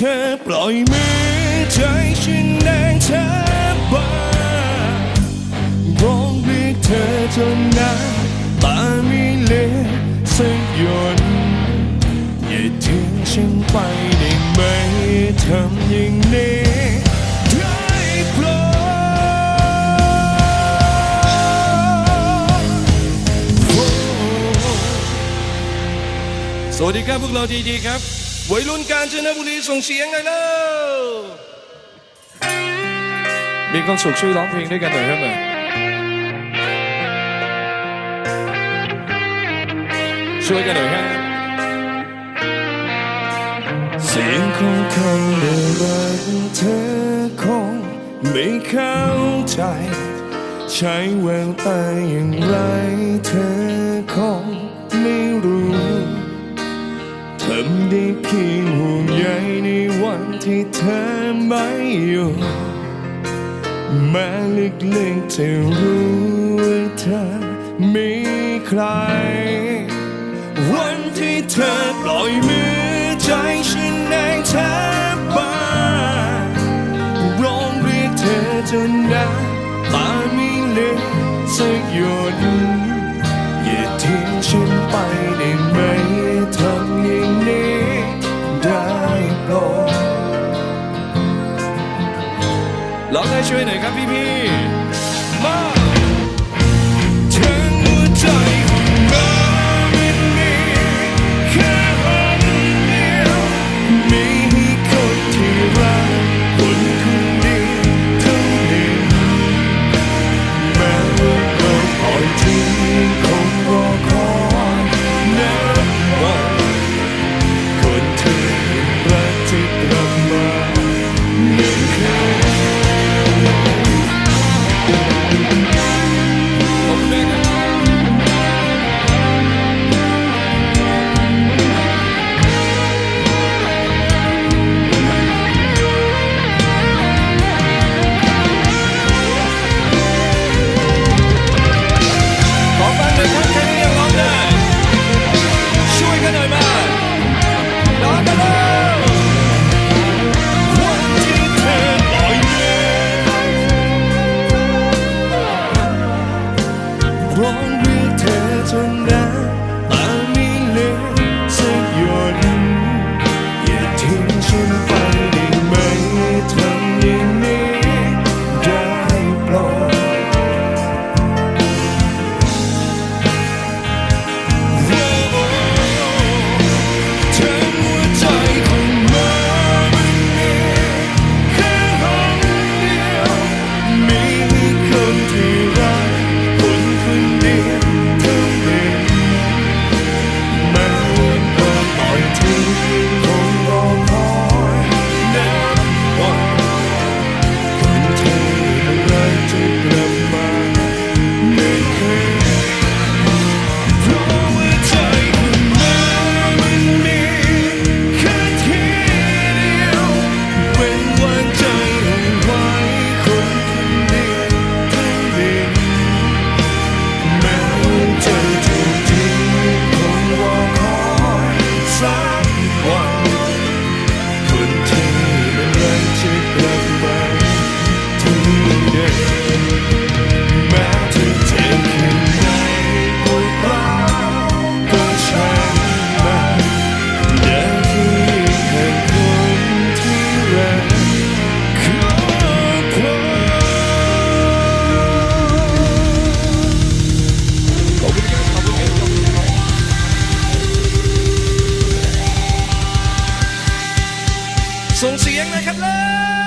ธอปล่อยมือใจฉันแรงแทบบ้าร้องเรียกเธอจนน้ำตาไม่เหลือสักหยดอย่าทิ้งฉันไปได้ไหมทำอย่างนี้ได้โปรดสวัสดีครับพวกเราดีๆครับ วัยรุ่นกาญจนบุรีส่งเสียงหน่อยแล้วมีความสุขช่วยร้องเพลงด้วยกันหน่อยครับเมื่ช่วยกันหน่อยครับเสียงของคนเดือรักเธอคงไม่เข้าใจ ใช้แววตาอย่างไรเธอคง ที่เธอไม่อยู่แม้ลึกๆจะรู้ว่าเธอมีใคร วันที่เธอปล่อยมือใจฉันเองแทบบ้าร้องเรียกเธอจนน้ำตาไม่เหลือสักหยดอย่าทิ้งฉันไปได้ไหมทำ ร้องใร้ ส่งเสียงนะครับเลย